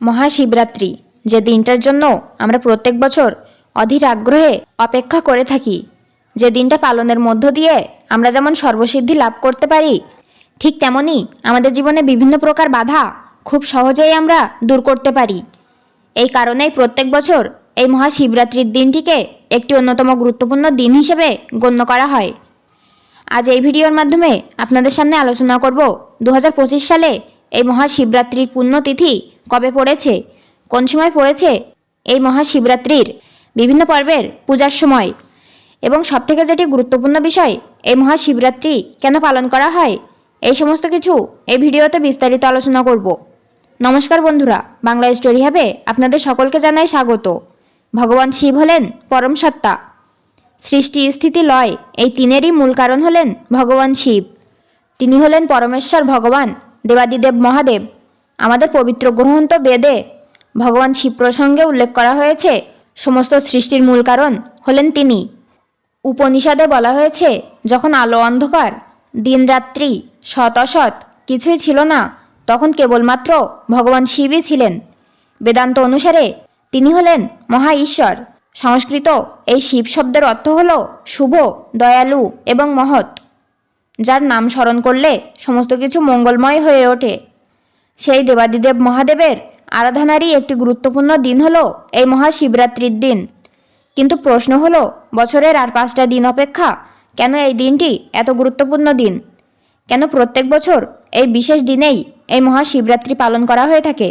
মহাশিবরাত্রি, যে দিনটার জন্য আমরা প্রত্যেক বছর অধীর আগ্রহে অপেক্ষা করে থাকি। যে দিনটা পালনের মধ্য দিয়ে আমরা যেমন সর্বসিদ্ধি লাভ করতে পারি, ঠিক তেমনই আমাদের জীবনে বিভিন্ন প্রকার বাধা খুব সহজেই আমরা দূর করতে পারি। এই কারণেই প্রত্যেক বছর এই মহাশিবরাত্রির দিনটিকে একটি অন্যতম গুরুত্বপূর্ণ দিন হিসেবে গণ্য করা হয়। আজ এই ভিডিওর মাধ্যমে আপনাদের সামনে আলোচনা করব দু হাজার পঁচিশ সালে এই মহাশিবরাত্রির পুণ্যতিথি কবে পড়েছে? কোন সময় পড়েছে এই মহাশিবরাত্রির? বিভিন্ন পর্বের পূজার সময়। এবং সবথেকে যেটি গুরুত্বপূর্ণ বিষয়, এই মহাশিবরাত্রি কেন পালন করা হয়? এই সমস্ত কিছু এই ভিডিওতে বিস্তারিত আলোচনা করব। নমস্কার বন্ধুরা, বাংলা স্টোরি হবে আপনাদের সকলকে জানাই স্বাগত। ভগবান শিব হলেন পরম সত্তা। সৃষ্টি স্থিতি লয়, এই তিনেরই মূল কারণ হলেন ভগবান শিব। তিনি হলেন পরমেশ্বর ভগবান দেবাদিদেব মহাদেব, আমাদের পবিত্র গ্রন্থ বেদে ভগবান শিব প্রসঙ্গে উল্লেখ করা হয়েছে। সমস্ত সৃষ্টির মূল কারণ হলেন তিনি। উপনিষদে বলা হয়েছে, যখন আলো অন্ধকার দিনরাত্রি শত অসৎ কিছুই ছিল না, তখন কেবলমাত্র ভগবান শিবই ছিলেন। বেদান্ত অনুসারে তিনি হলেন মহা ঈশ্বর। সংস্কৃত এই শিব শব্দের অর্থ হল শুভ, দয়ালু এবং মহৎ। যার নাম স্মরণ করলে সমস্ত কিছু মঙ্গলময় হয়ে ওঠে। সেই দেবাদিদেব মহাদেবের আরাধনারই একটি গুরুত্বপূর্ণ দিন হলো এই মহাশিবরাত্রির দিন। কিন্তু প্রশ্ন হলো, বছরের আর পাঁচটা দিন অপেক্ষা কেন এই দিনটি এত গুরুত্বপূর্ণ দিন? কেন প্রত্যেক বছর এই বিশেষ দিনেই এই মহাশিবরাত্রি পালন করা হয়ে থাকে?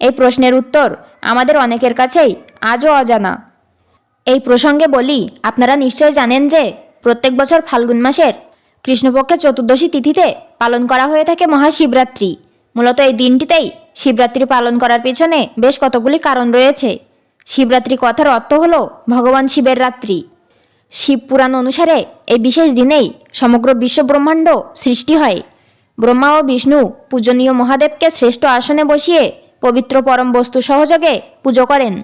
এই প্রশ্নের উত্তর আমাদের অনেকের কাছেই আজও অজানা। এই প্রসঙ্গে বলি, আপনারা নিশ্চয় জানেন যে প্রত্যেক বছর ফাল্গুন মাসের কৃষ্ণপক্ষের চতুর্দশী তিথিতে পালন করা হয়ে থাকে মহাশিবরাত্রি। মূলত এই দিনটিতেই শিবরাত্রি পালন করার পেছনে বেশ কতগুলি কারণ রয়েছে। শিবরাত্রি কথার অর্থ হল ভগবান শিবের রাত্রি। শিব পুরাণ অনুসারে এই বিশেষ দিনেই সমগ্র বিশ্ব ব্রহ্মাণ্ড সৃষ্টি হয়। ব্রহ্মা ও বিষ্ণু পূজনীয় মহাদেবকে শ্রেষ্ঠ আসনে বসিয়ে পবিত্র পরম বস্তু সহযোগে পুজো করেন।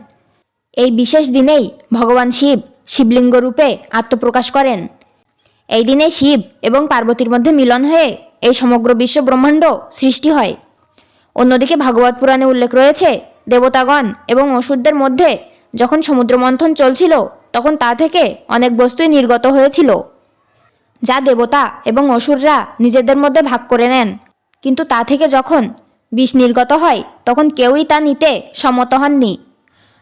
এই বিশেষ দিনেই ভগবান শিব শিবলিঙ্গ রূপে আত্মপ্রকাশ করেন। এই দিনে শিব এবং পার্বতীর মধ্যে মিলন হয়ে এই সমগ্র বিশ্ব ব্রহ্মাণ্ড সৃষ্টি হয়। অন্যদিকে ভাগবত পুরাণে উল্লেখ রয়েছে, দেবতাগণ এবং অসুরদের মধ্যে যখন সমুদ্র মন্থন চলছিল, তখন তা থেকে অনেক বস্তুই নির্গত হয়েছিল, যা দেবতা এবং অসুররা নিজেদের মধ্যে ভাগ করে নেন। কিন্তু তা থেকে যখন বিষ নির্গত হয়, তখন কেউই তা নিতে সম্মত হননি।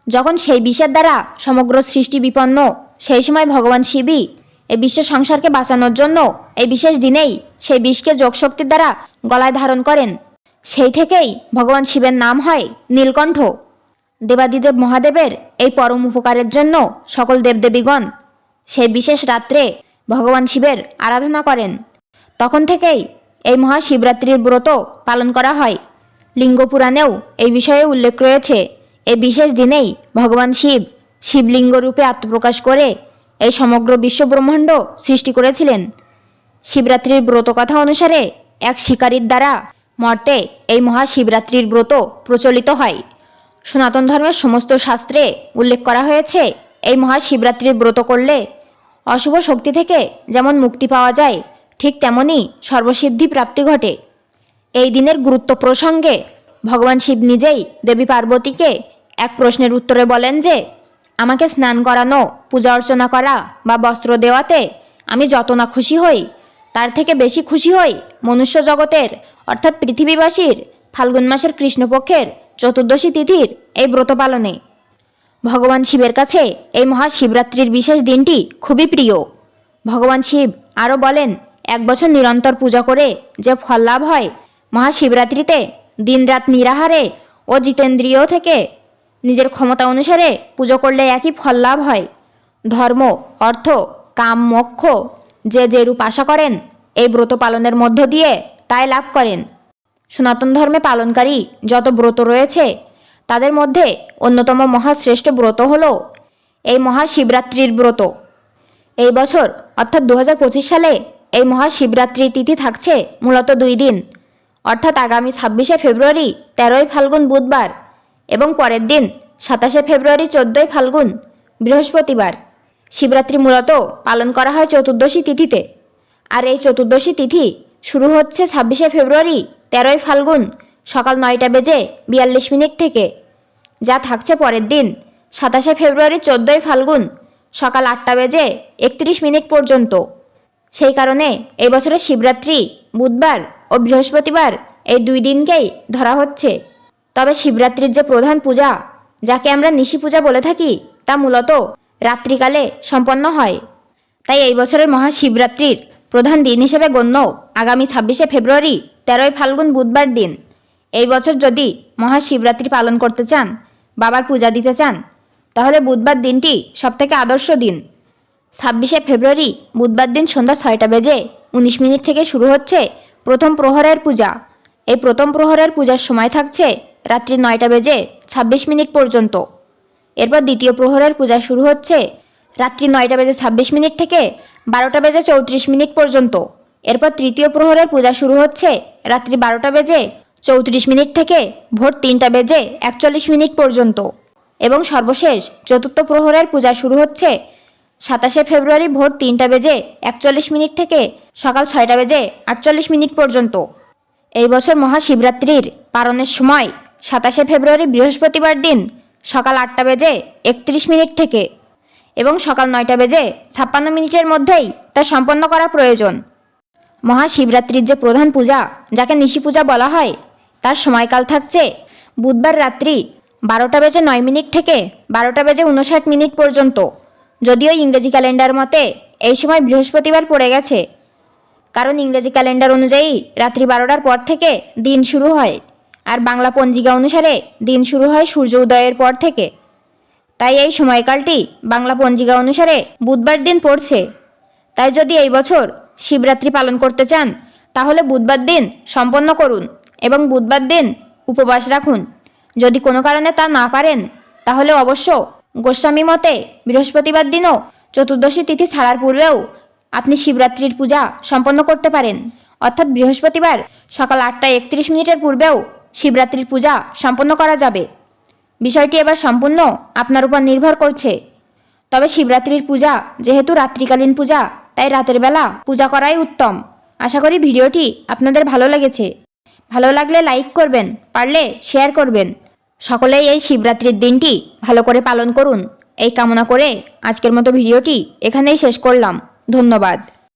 যখন সেই বিষের দ্বারা সমগ্র সৃষ্টি বিপন্ন, সেই সময় ভগবান শিবই এই বিশ্ব সংসারকে বাঁচানোর জন্য এই বিশেষ দিনেই সেই বিষকে যোগশক্তির দ্বারা গলায় ধারণ করেন। সেই থেকেই ভগবান শিবের নাম হয় নীলকণ্ঠ। দেবাদিদেব মহাদেবের এই পরম উপকারের জন্য সকল দেবদেবীগণ সেই বিশেষ রাত্রে ভগবান শিবের আরাধনা করেন। তখন থেকেই এই মহাশিবরাত্রির ব্রত পালন করা হয়। লিঙ্গ পুরাণেও এই বিষয়ে উল্লেখ রয়েছে। এই বিশেষ দিনেই ভগবান শিব শিবলিঙ্গ রূপে আত্মপ্রকাশ করে এই সমগ্র বিশ্ব ব্রহ্মাণ্ড সৃষ্টি করেছিলেন। শিবরাত্রির ব্রত কথা অনুসারে এক শিকারীর দ্বারা মর্তে এই মহাশিবরাত্রির ব্রত প্রচলিত হয়। সনাতন ধর্মের সমস্ত শাস্ত্রে উল্লেখ করা হয়েছে, এই মহাশিবরাত্রির ব্রত করলে অশুভ শক্তি থেকে যেমন মুক্তি পাওয়া যায়, ঠিক তেমনই সর্বসিদ্ধি প্রাপ্তি ঘটে। এই দিনের গুরুত্ব প্রসঙ্গে ভগবান শিব নিজেই দেবী পার্বতীকে এক প্রশ্নের উত্তরে বলেন যে আমাকে স্নান করানো, পূজা অর্চনা করা বা বস্ত্র দেওয়াতে আমি যত না খুশি হই, তার থেকে বেশি খুশি হই মনুষ্য জগতের, অর্থাৎ পৃথিবীবাসীর, ফাল্গুন মাসের কৃষ্ণপক্ষের চতুর্দশী তিথির এই ব্রত পালনে। ভগবান শিবের কাছে এই মহাশিবরাত্রির বিশেষ দিনটি খুবই প্রিয়। ভগবান শিব আরও বলেন, এক বছর নিরন্তর পূজা করে যে ফল লাভ হয়, মহাশিবরাত্রিতে দিনরাত নিরাহারে ও জিতেন্দ্রিয় থেকে নিজের ক্ষমতা অনুসারে পুজো করলে একই ফল লাভ হয়। ধর্ম, অর্থ, কাম, মোক্ষ, যে যে রূপ আশা করেন, এই ব্রত পালনের মধ্য দিয়ে তাই লাভ করেন। সনাতন ধর্মে পালনকারী যত ব্রত রয়েছে, তাদের মধ্যে অন্যতম মহাশ্রেষ্ঠ ব্রত হল এই মহাশিবরাত্রির ব্রত। এই বছর, অর্থাৎ দু হাজার পঁচিশ সালে, এই মহাশিবরাত্রি তিথি থাকছে মূলত দুই দিন। অর্থাৎ আগামী ছাব্বিশে ফেব্রুয়ারি, তেরোই ফাল্গুন বুধবার। এবং পরের দিন সাতাশে ফেব্রুয়ারি চোদ্দোই ফাল্গুন, বৃহস্পতিবার। শিবরাত্রি মূলত পালন করা হয় চতুর্দশী তিথিতে। আর এই চতুর্দশী তিথি শুরু হচ্ছে ছাব্বিশে ফেব্রুয়ারি, তেরোই ফাল্গুন, সকাল নয়টা বেজে বিয়াল্লিশ মিনিট থেকে। যা থাকছে পরের দিন, সাতাশে ফেব্রুয়ারি চোদ্দোই ফাল্গুন, সকাল আটটা বেজে একত্রিশ মিনিট পর্যন্ত। সেই কারণে এই বছরের শিবরাত্রি, বুধবার ও বৃহস্পতিবার এই দুই দিনকেই ধরা হচ্ছে। তবে শিবরাত্রির যে প্রধান পূজা, যাকে আমরা নিশি পূজা বলে থাকি, তা মূলত রাত্রিকালে সম্পন্ন হয়। তাই এই বছরের মহাশিবরাত্রির প্রধান দিন হিসেবে গণ্য আগামী ছাব্বিশে ফেব্রুয়ারি, তেরোই ফাল্গুন বুধবার দিন। এই বছর যদি মহাশিবরাত্রি পালন করতে চান, বাবার পূজা দিতে চান, তাহলে বুধবার দিনটি সবথেকে আদর্শ দিন। ছাব্বিশে ফেব্রুয়ারি, বুধবার দিন সন্ধ্যা ছয়টা বেজে উনিশ মিনিট থেকে শুরু হচ্ছে প্রথম প্রহরের পূজা। এই প্রথম প্রহরের পূজার সময় থাকছে রাত্রি নয়টা বেজে ছাব্বিশ মিনিট পর্যন্ত। এরপর দ্বিতীয় প্রহরের পূজা শুরু হচ্ছে রাত্রি নয়টা বেজে ছাব্বিশ মিনিট থেকে বারোটা বেজে চৌত্রিশ মিনিট পর্যন্ত। এরপর তৃতীয় প্রহরের পূজা শুরু হচ্ছে রাত্রি বারোটা বেজে চৌত্রিশ মিনিট থেকে ভোর তিনটা বেজে একচল্লিশ মিনিট পর্যন্ত। এবং সর্বশেষ চতুর্থ প্রহরের পূজা শুরু হচ্ছে সাতাশে ফেব্রুয়ারি ভোর তিনটা বেজে একচল্লিশ মিনিট থেকে সকাল ছয়টা বেজে আটচল্লিশ মিনিট পর্যন্ত। এই বছর মহাশিবরাত্রির পালনের সময় সাতাশে ফেব্রুয়ারি বৃহস্পতিবার দিন সকাল আটটা বেজে একত্রিশ মিনিট থেকে এবং সকাল নয়টা বেজে ছাপ্পান্ন মিনিটের মধ্যেই তা সম্পন্ন করা প্রয়োজন। মহাশিবরাত্রির যে প্রধান পূজা, যাকে নিশি পূজা বলা হয়, তার সময়কাল থাকছে বুধবার রাত্রি বারোটা বেজে নয় মিনিট থেকে বারোটা বেজে উনষাট মিনিট পর্যন্ত। যদিও ইংরেজি ক্যালেন্ডার মতে এই সময় বৃহস্পতিবার পড়ে গেছে, কারণ ইংরেজি ক্যালেন্ডার অনুযায়ী রাত্রি বারোটার পর থেকে দিন শুরু হয়। আর বাংলা পঞ্জিকা অনুসারে দিন শুরু হয় সূর্য উদয়ের পর থেকে। তাই এই সময়কালটি বাংলা পঞ্জিকা অনুসারে বুধবার দিন পড়ছে। তাই যদি এই বছর শিবরাত্রি পালন করতে চান, তাহলে বুধবার দিন সম্পন্ন করুন এবং বুধবার দিন উপবাস রাখুন। যদি কোনো কারণে তা না পারেন, তাহলে অবশ্য গোস্বামী মতে বৃহস্পতিবার দিনও চতুর্দশী তিথি ছাড়ার পূর্বেও আপনি শিবরাত্রির পূজা সম্পন্ন করতে পারেন। অর্থাৎ বৃহস্পতিবার সকাল আটটা একত্রিশ মিনিটের পূর্বেও শিবরাত্রির পূজা সম্পন্ন করা যাবে। বিষয়টি এবার সম্পূর্ণ আপনার উপর নির্ভর করছে। তবে শিবরাত্রির পূজা যেহেতু রাত্রিকালীন পূজা, তাই রাতের বেলা পূজা করাই উত্তম। আশা করি ভিডিওটি আপনাদের ভালো লেগেছে। ভালো লাগলে লাইক করবেন, পারলে শেয়ার করবেন। সকলেই এই শিবরাত্রির দিনটি ভালো করে পালন করুন। এই কামনা করে আজকের মতো ভিডিওটি এখানেই শেষ করলাম। ধন্যবাদ।